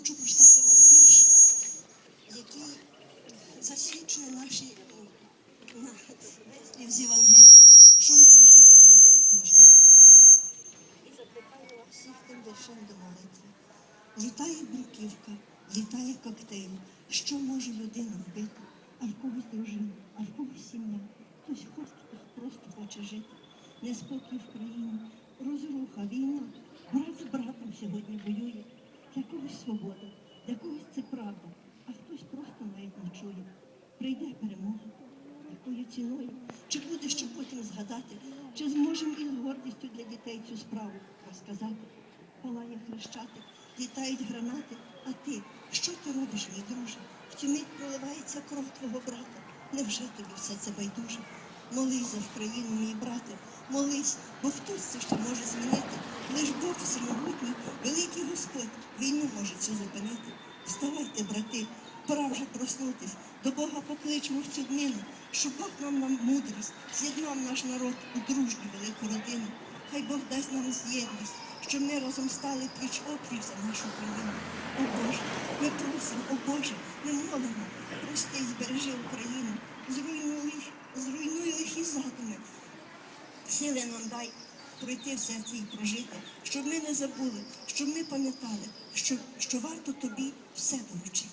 хочу прочитати вам вірш, який засвідчує наші слів з Євангелії, що неможливо в людей, можливо Бога. І закликаю всіх тим віршем до молитви. Літає бруківка, літає коктейль. Що може людину вбити? А в когось дружина, а в когось сім'я. Хтось просто хоче жити. Неспокій в країні, Для когось свобода, для когось це правда, а хтось просто навіть не чує. Прийде перемога. Якою ціною? Чи буде що потім згадати? Чи зможемо із гордістю для дітей цю справу розказати? Палає хрещатик, літають гранати, а ти, що ти робиш, мій друже? В цю мить проливається кров твого брата. Невже тобі все це байдуже? Молись за Вкраїну, мій брате, молись, бо хтось це ще може змінити. Лиш Бог всемогутній, Господь, війну може цю зупинити. Вставайте, брати, пора вже проснутись, до Бога покличмо в цю днину, щоб Бог нам нам мудрість, з'єднав наш народ у дружню велику родину. Хай Бог дасть нам з'єдність, щоб ми разом стали пліч опліч за нашу країну. О Боже, ми просимо, о Боже, ми молимо, прости збережи Україну, зруйнуй, зруйнуй лихі задуми, сили нам дай пройти все це і прожити, щоб ми не забули, щоб ми пам'ятали, що, що варто тобі все доручити.